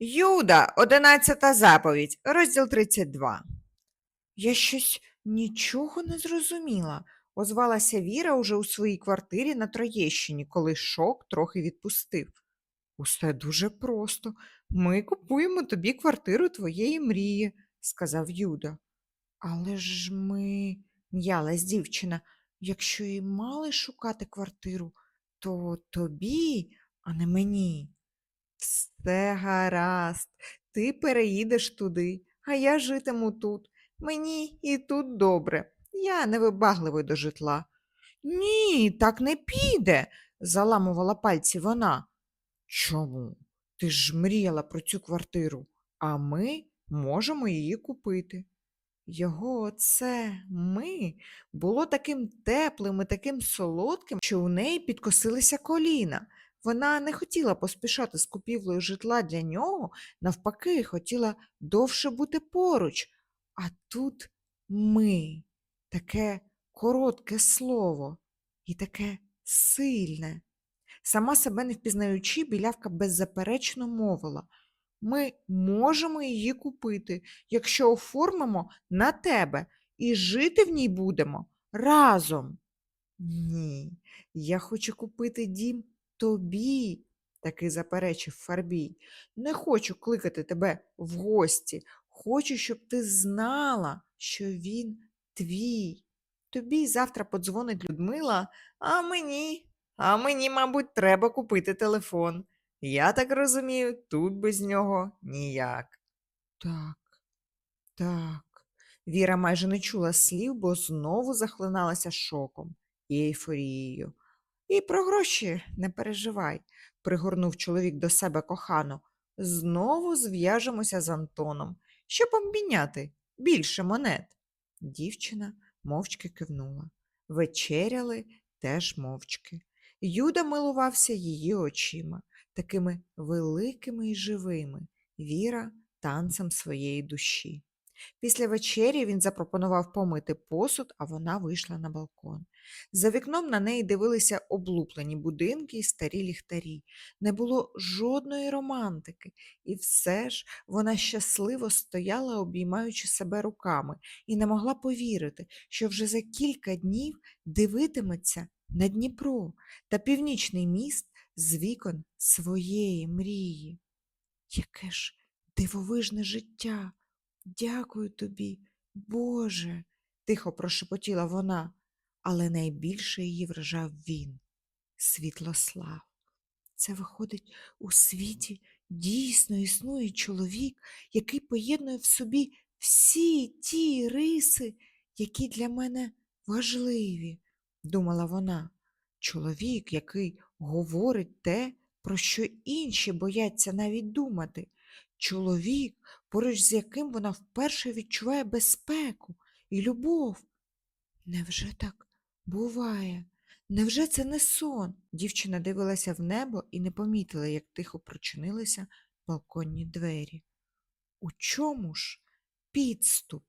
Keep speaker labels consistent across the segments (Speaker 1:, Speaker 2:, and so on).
Speaker 1: Юда, одинадцята заповідь, розділ 32. Я щось нічого не зрозуміла, озвалася Віра уже у своїй квартирі на Троєщині, коли шок трохи відпустив. Усе дуже просто. Ми купуємо тобі квартиру твоєї мрії, сказав Юда. Але ж ми, м'ялась дівчина, якщо і мали шукати квартиру, то тобі, а не мені. Все гаразд, ти переїдеш туди, а я житиму тут. Мені і тут добре. Я невибагливий до житла. Ні, так не піде, заламувала пальці вона. Чому? Ти ж мріяла про цю квартиру, а ми можемо її купити. Його це ми було таким теплим і таким солодким, що у неї підкосилися коліна. Вона не хотіла поспішати з купівлею житла для нього, навпаки, хотіла довше бути поруч. А тут ми таке коротке слово і таке сильне. Сама себе не впізнаючи, білявка беззаперечно мовила ми можемо її купити, якщо оформимо на тебе і жити в ній будемо разом. Ні, я хочу купити дім тобі, таки заперечив Фарбій. Не хочу кликати тебе в гості. Хочу, щоб ти знала, що він твій. Тобі завтра подзвонить Людмила, а мені, а мені, мабуть, треба купити телефон. Я так розумію, тут без нього ніяк. Так, так. Віра майже не чула слів, бо знову захлиналася шоком і ейфорією. І про гроші не переживай, пригорнув чоловік до себе кохано. Знову зв'яжемося з Антоном, щоб обміняти більше монет. Дівчина мовчки кивнула. Вечеряли теж мовчки. Юда милувався її очима, такими великими і живими, віра танцем своєї душі. Після вечері він запропонував помити посуд, а вона вийшла на балкон. За вікном на неї дивилися облуплені будинки і старі ліхтарі. Не було жодної романтики, і все ж вона щасливо стояла, обіймаючи себе руками, і не могла повірити, що вже за кілька днів дивитиметься на Дніпро та північний міст з вікон своєї мрії. Яке ж дивовижне життя! Дякую тобі, Боже, тихо прошепотіла вона, але найбільше її вражав він, Світлослав. Це виходить, у світі дійсно існує чоловік, який поєднує в собі всі ті риси, які для мене важливі, думала вона. Чоловік, який говорить те, про що інші бояться навіть думати. Чоловік, поруч з яким вона вперше відчуває безпеку і любов. Невже так буває? Невже це не сон? Дівчина дивилася в небо і не помітила, як тихо прочинилися балконні двері. У чому ж підступ?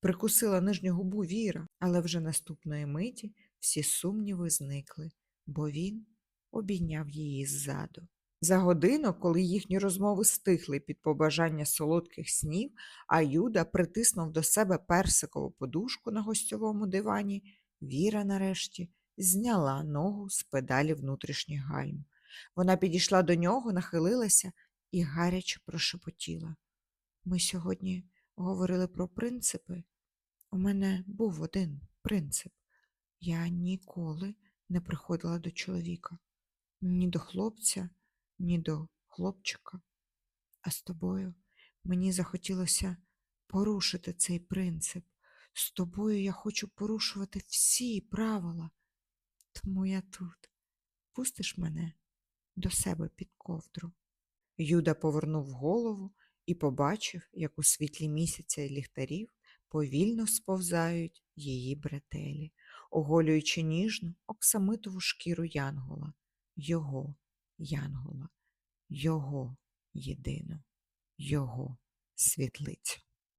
Speaker 1: Прикусила нижню губу Віра, але вже наступної миті всі сумніви зникли, бо він обійняв її ззаду. За годину, коли їхні розмови стихли під побажання солодких снів, а Юда притиснув до себе персикову подушку на гостьовому дивані, Віра нарешті зняла ногу з педалі внутрішніх гальм. Вона підійшла до нього, нахилилася і гаряче прошепотіла. Ми сьогодні говорили про принципи. У мене був один принцип. Я ніколи не приходила до чоловіка, ні до хлопця ні до хлопчика, а з тобою мені захотілося порушити цей принцип. З тобою я хочу порушувати всі правила. Тому я тут. Пустиш мене до себе під ковдру. Юда повернув голову і побачив, як у світлі місяця і ліхтарів повільно сповзають її бретелі, оголюючи ніжну оксамитову шкіру янгола, його янгола, його єдину, його світлицю.